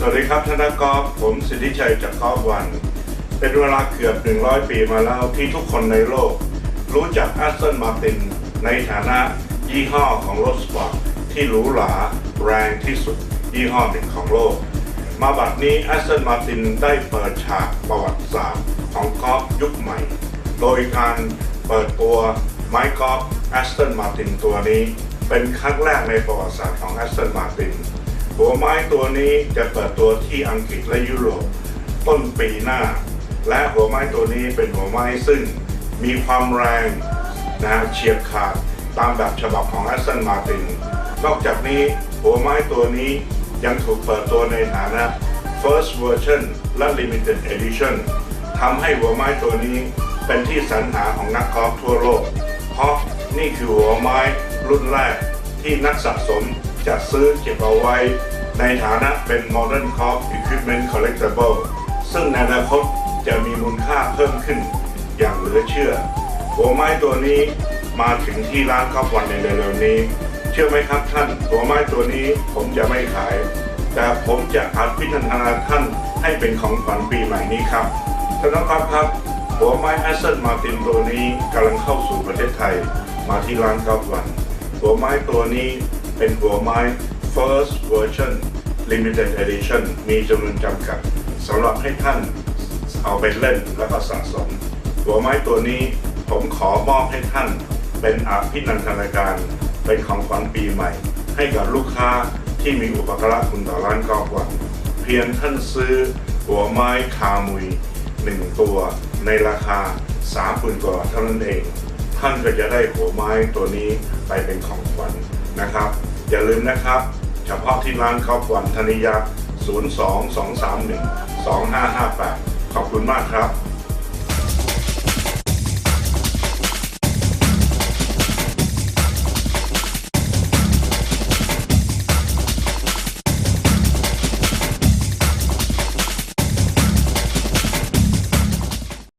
สวัสดีครับธนกรผมสิทธิชัยจากกอล์ฟวัน เป็นเวลาเกือบ 100 ปีมาแล้วที่ทุกคนในโลก รู้จักแอสตันมาตินในฐานะยี่ห้อของรถสปอร์ตที่หรูหราแรงที่สุดยี่ห้อหนึ่งของโลก มาบัดนี้แอสตันมาตินได้เปิดฉากประวัติศาสตร์ของกอล์ฟยุคใหม่ โดยการเปิดตัวไม้กอล์ฟแอสตันมาตินตัวนี้ เป็นครั้งแรกในประวัติศาสตร์ของแอสตันมาติน หัวไม้ตัวนี้จะเปิดตัวที่อังกฤษและยุโรปต้นปีหน้า และหัวไม้ตัวนี้เป็นหัวไม้ซึ่งมีความแรงนะฮะเฉียบขาดตามแบบฉบับของ Aston Martin นอกจากนี้หัวไม้ตัวนี้ยังถูกเปิดตัวในฐานะ First Version และ Limited Edition ทำให้หัวไม้ตัวนี้เป็นที่สรรหาของนักกอล์ฟทั่วโลก เพราะนี่คือหัวไม้รุ่นแรกที่นักสะสมจะซื้อเก็บเอาไว้ ในฐานะเป็น Modern Golf Equipment Collectible ซึ่งในอนาคตจะมีมูลค่าเพิ่มขึ้นอย่างเหลือเชื่อ หัวไม้ตัวนี้มาถึงที่ร้านกอล์ฟวันในเร็วๆนี้ เชื่อไหมครับท่าน หัวไม้ตัวนี้ผมจะไม่ขาย แต่ผมจะอัดพิจารณาท่านให้เป็นของขวัญปีใหม่นี้ครับท่านครับครับ หัวไม้แอสเซนมาตินตัวนี้กำลังเข้าสู่ประเทศไทย มาที่ร้านกอล์ฟวัน หัวไม้ตัวนี้เป็นหัวไม้ first version limited edition มีจำนวนจำกัดสำหรับให้ท่านเอาไปเล่นแล้วก็สะสมหัวไม้ตัวนี้ผมขอมอบให้ท่านเป็นอาภินันทนาการ เป็นของขวัญปีใหม่ ให้กับลูกค้าที่มีอุปการะคุณต่อร้านกอล์ฟวันเพียงท่านซื้อหัวไม้คามุยหนึ่งตัวในราคา30,000กว่าเท่านั้นเอง ท่านก็จะได้หัวไม้ตัวนี้ไปเป็นของขวัญนะครับ อย่าลืมนะครับ เฉพาะที่ร้านกอล์ฟวันธนิยะ 022312558 ขอบคุณมากครับ